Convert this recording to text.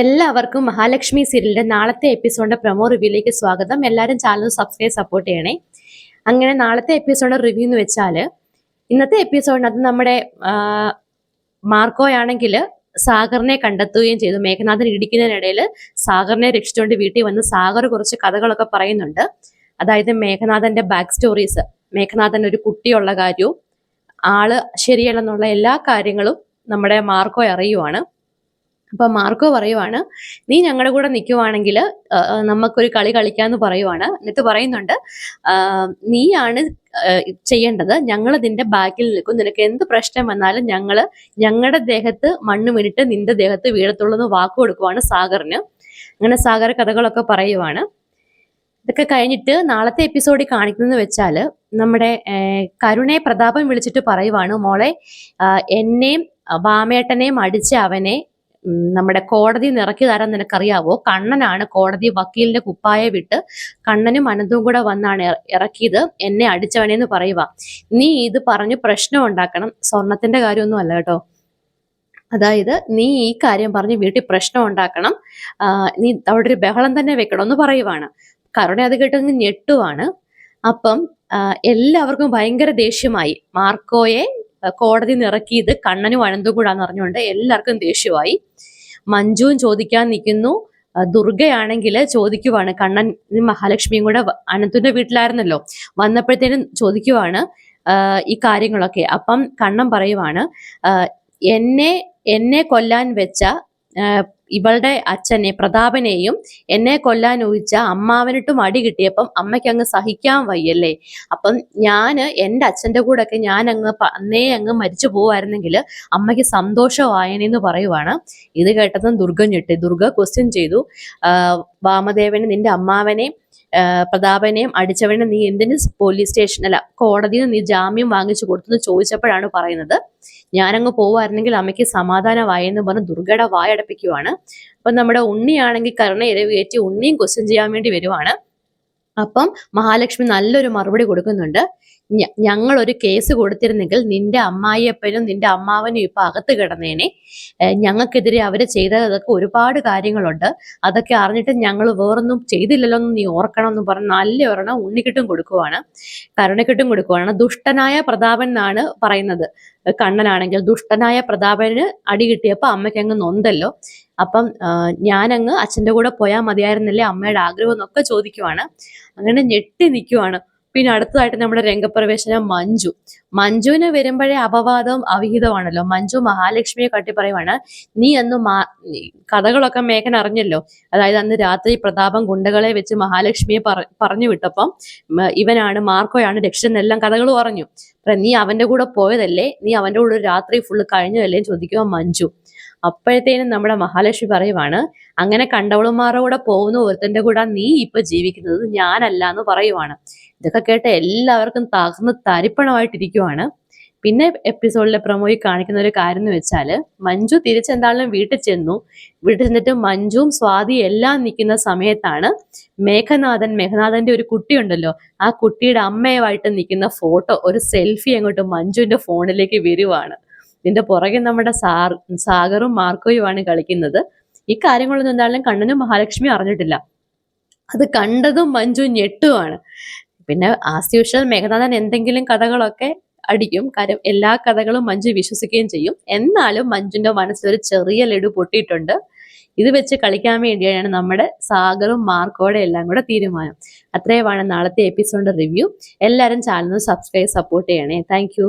എല്ലാവർക്കും മഹാലക്ഷ്മി സീരിയലിന്റെ നാളത്തെ എപ്പിസോഡിന്റെ പ്രൊമോ റിവ്യൂയിലേക്ക് സ്വാഗതം. എല്ലാവരും ചാനൽ സബ്സ്ക്രൈബ് സപ്പോർട്ട് ചെയ്യണേ. അങ്ങനെ നാളത്തെ എപ്പിസോഡിന്റെ റിവ്യൂ എന്ന് വെച്ചാൽ ഇന്നത്തെ എപ്പിസോഡിനകത്ത് നമ്മുടെ മാർക്കോയാണെങ്കിൽ സാഗറിനെ കണ്ടെത്തുകയും ചെയ്തു. മേഘനാഥൻ ഇടിക്കുന്നതിനിടയിൽ സാഗറിനെ രക്ഷിച്ചുകൊണ്ട് വീട്ടിൽ വന്ന് സാഗർ കുറച്ച് കഥകളൊക്കെ പറയുന്നുണ്ട്. അതായത് മേഘനാഥന്റെ ബാക്ക് സ്റ്റോറീസ് മേഘനാഥൻ ഒരു കുട്ടിയുള്ള കാര്യവും ആൾ ശരിയല്ലെന്നുള്ള എല്ലാ കാര്യങ്ങളും നമ്മുടെ മാർക്കോ അറിയുവാണ്. അപ്പൊ മാർക്കോ പറയുവാണ് നീ ഞങ്ങളുടെ കൂടെ നിൽക്കുവാണെങ്കിൽ നമുക്കൊരു കളി കളിക്കാന്ന് പറയുവാണ്. എന്നിട്ട് പറയുന്നുണ്ട് നീയാണ് ചെയ്യേണ്ടത്. ഞങ്ങൾ നിന്റെ ബാക്കിൽ നിൽക്കും. നിനക്ക് എന്ത് പ്രശ്നം വന്നാലും ഞങ്ങൾ ഞങ്ങളുടെ ദേഹത്ത് മണ്ണ് മിനിട്ട് നിന്റെ ദേഹത്ത് വീഴത്തുള്ളൂ എന്ന് വാക്ക് കൊടുക്കുവാണ് സാഗറിന്. അങ്ങനെ സാഗർ കഥകളൊക്കെ പറയുവാണ്. ഇതൊക്കെ കഴിഞ്ഞിട്ട് നാളത്തെ എപ്പിസോഡിൽ കാണിക്കുന്നത് വെച്ചാൽ നമ്മുടെ കരുണെ പ്രതാപം വിളിച്ചിട്ട് പറയുവാണ് മോളെ എന്നെയും വാമേട്ടനെയും അടിച്ച് അവനെ നമ്മുടെ കോടതി നിറക്കി തരാൻ നിനക്കറിയാവോ? കണ്ണനാണ് കോടതി വക്കീലിന്റെ കുപ്പായ വിട്ട് കണ്ണനും അനന്തവും കൂടെ വന്നാണ് ഇറക്കിയത്. എന്നെ അടിച്ചവനെന്ന് പറയുക നീ ഇത് പറഞ്ഞ് പ്രശ്നം ഉണ്ടാക്കണം. സ്വർണത്തിന്റെ കാര്യമൊന്നും അല്ല കേട്ടോ. അതായത് നീ ഈ കാര്യം പറഞ്ഞ് വീട്ടിൽ പ്രശ്നം ഉണ്ടാക്കണം. നീ അവിടെ ഒരു ബഹളം തന്നെ വെക്കണം എന്ന് പറയുവാണ്. കരുണ അത് കേട്ടങ്ങ് ഞെട്ടുവാണ്. അപ്പം എല്ലാവർക്കും ഭയങ്കര ദേഷ്യമായി. മാർക്കോയെ കോടതി നിറക്കിയത് കണ്ണനും അനന്തും കൂടാന്ന് അറിഞ്ഞുകൊണ്ട് എല്ലാവർക്കും ദേഷ്യമായി. മഞ്ജുവും ചോദിക്കാൻ നിൽക്കുന്നു. ദുർഗയാണെങ്കിൽ ചോദിക്കുവാണ്. കണ്ണൻ മഹാലക്ഷ്മിയും കൂടെ അനന്തുന്റെ വീട്ടിലായിരുന്നല്ലോ. വന്നപ്പോഴത്തേനും ചോദിക്കുവാണ് ഈ കാര്യങ്ങളൊക്കെ. അപ്പം കണ്ണൻ പറയുവാണ് എന്നെ എന്നെ കൊല്ലാൻ വെച്ച ഇവളുടെ അച്ഛനെ പ്രതാപനെയും എന്നെ കൊല്ലാൻ ഊഹിച്ച അമ്മാവനിട്ടും അടി കിട്ടിയപ്പം അമ്മയ്ക്ക് അങ്ങ് സഹിക്കാൻ വയ്യല്ലേ? അപ്പം ഞാൻ എന്റെ അച്ഛന്റെ കൂടെ ഒക്കെ ഞാൻ അങ്ങ് അന്നേ അങ്ങ് മരിച്ചു പോവായിരുന്നെങ്കിൽ അമ്മയ്ക്ക് സന്തോഷമായനെന്ന് പറയുവാണ്. ഇത് കേട്ടതും ദുർഗ ഞെട്ടി. ദുർഗ ക്വസ്റ്റ്യൻ ചെയ്തു. വാമദേവന് നിന്റെ അമ്മാവനെ പ്രതാപനെയും അടിച്ചവനെ നീ എന്തിന് പോലീസ് സ്റ്റേഷൻ അല്ല കോടതിയിൽ നീ ജാമ്യം വാങ്ങിച്ചു കൊടുത്തെന്ന് ചോദിച്ചപ്പോഴാണ് പറയുന്നത്. ഞാനങ്ങ് പോവായിരുന്നെങ്കിൽ അമ്മയ്ക്ക് സമാധാനമായെന്ന് പറഞ്ഞ് ദുർഗയുടെ വായടപ്പിക്കുവാണ്. അപ്പം നമ്മുടെ ഉണ്ണിയാണെങ്കിൽ കരുണ ഇരവേറ്റി ഉണ്ണിയും ക്വസ്റ്റ്യൻ ചെയ്യാൻ വേണ്ടി വരുവാണ്. അപ്പം മഹാലക്ഷ്മി നല്ലൊരു മറുപടി കൊടുക്കുന്നുണ്ട്. ഞങ്ങൾ ഒരു കേസ് കൊടുത്തിരുന്നെങ്കിൽ നിന്റെ അമ്മായിയപ്പനും നിന്റെ അമ്മാവനും ഇപ്പൊ അകത്ത് കിടന്നേനെ. ഞങ്ങൾക്കെതിരെ അവർ ചെയ്തതൊക്കെ ഒരുപാട് കാര്യങ്ങളുണ്ട്. അതൊക്കെ അറിഞ്ഞിട്ട് ഞങ്ങൾ വേറൊന്നും ചെയ്തില്ലല്ലോ എന്ന് നീ ഓർക്കണം എന്ന് പറഞ്ഞ് നല്ല ഒരെണ്ണം ഉണ്ണിക്കിട്ടും കൊടുക്കുവാണ്. കരുണക്കിട്ടും കൊടുക്കുവാണ്. ദുഷ്ടനായ പ്രതാപൻ എന്നാണ് പറയുന്നത്. കണ്ണനാണെങ്കിൽ ദുഷ്ടനായ പ്രതാപന് അടി കിട്ടിയപ്പോൾ അമ്മയ്ക്ക് അങ്ങ് നൊന്തല്ലോ. അപ്പം ഞാനങ്ങ് അച്ഛന്റെ കൂടെ പോയാൽ മതിയായിരുന്നില്ലേ അമ്മയുടെ ആഗ്രഹം എന്നൊക്കെ ചോദിക്കുവാണ്. അങ്ങനെ ഞെട്ടി നിൽക്കുവാണ് പിന്നെ അടുത്തതായിട്ട് നമ്മുടെ രംഗപ്രവേശനം മഞ്ജു. മഞ്ജുവിന് വരുമ്പോഴേ അപവാദവും അവിഹിതമാണല്ലോ മഞ്ജു മഹാലക്ഷ്മിയെ കട്ടി പറയുവാണ് നീ അന്ന് മാ കഥകളൊക്കെ മേഘൻ അറിഞ്ഞല്ലോ? അതായത് അന്ന് രാത്രി പ്രതാപം ഗുണ്ടകളെ വെച്ച് മഹാലക്ഷ്മിയെ പറ പറഞ്ഞു വിട്ടപ്പം ഇവനാണ് മാർക്കോയാണ് രക്ഷിച്ചെന്നെല്ലാം കഥകൾ പറഞ്ഞു. നീ അവന്റെ കൂടെ പോയതല്ലേ? നീ അവന്റെ കൂടെ രാത്രി ഫുള്ള് കഴിഞ്ഞതല്ലേ? ചോദിക്കുക മഞ്ജു. അപ്പോഴത്തേനും നമ്മുടെ മഹാലക്ഷ്മി പറയുവാണ് അങ്ങനെ കണ്ടവളുമാരുടെ കൂടെ പോകുന്ന ഒരുത്തന്റെ കൂടെ നീ ഇപ്പൊ ജീവിക്കുന്നത് ഞാനല്ല എന്ന് പറയുവാണ്. ഇതൊക്കെ കേട്ട് എല്ലാവർക്കും തകർന്ന് തരിപ്പണമായിട്ടിരിക്കുവാണ്. പിന്നെ എപ്പിസോഡിലെ പ്രൊമോയിൽ കാണിക്കുന്ന ഒരു കാര്യം എന്ന് വെച്ചാൽ മഞ്ജു തിരിച്ചെന്താണെങ്കിലും വീട്ടിൽ ചെന്നു. വീട്ടിൽ ചെന്നിട്ട് മഞ്ജുവും സ്വാതി എല്ലാം നിൽക്കുന്ന സമയത്താണ് മേഘനാഥൻ മേഘനാഥന്റെ ഒരു കുട്ടിയുണ്ടല്ലോ ആ കുട്ടിയുടെ അമ്മയുമായിട്ട് നിൽക്കുന്ന ഫോട്ടോ ഒരു സെൽഫി അങ്ങോട്ട് മഞ്ജുവിന്റെ ഫോണിലേക്ക് വരുവാണ്. ഇതിന്റെ പുറകെ നമ്മുടെ സാർ സാഗറും മാർക്കോയുമാണ് കളിക്കുന്നത്. ഈ കാര്യങ്ങളൊന്നും എന്തായാലും കണ്ണനും മഹാലക്ഷ്മി അറിഞ്ഞിട്ടില്ല. അത് കണ്ടതും മഞ്ജു ഞെട്ടുമാണ് പിന്നെ ആസ് യൂഷ്വൽ മേഘനാഥൻ എന്തെങ്കിലും കഥകളൊക്കെ അടിക്കും. കാര്യം എല്ലാ കഥകളും മഞ്ജു വിശ്വസിക്കുകയും ചെയ്യും. എന്നാലും മഞ്ജുന്റെ മനസ്സിൽ ഒരു ചെറിയ ലഡു പൊട്ടിയിട്ടുണ്ട്. ഇത് വെച്ച് കളിക്കാൻ വേണ്ടിയാണ് നമ്മുടെ സാഗറും മാർക്കോടെ എല്ലാം കൂടെ തീരുമാനം. അത്രയുമാണ് നാളത്തെ എപ്പിസോഡിന്റെ റിവ്യൂ. എല്ലാവരും ചാനൽ സബ്സ്ക്രൈബ് സപ്പോർട്ട് ചെയ്യണേ. താങ്ക്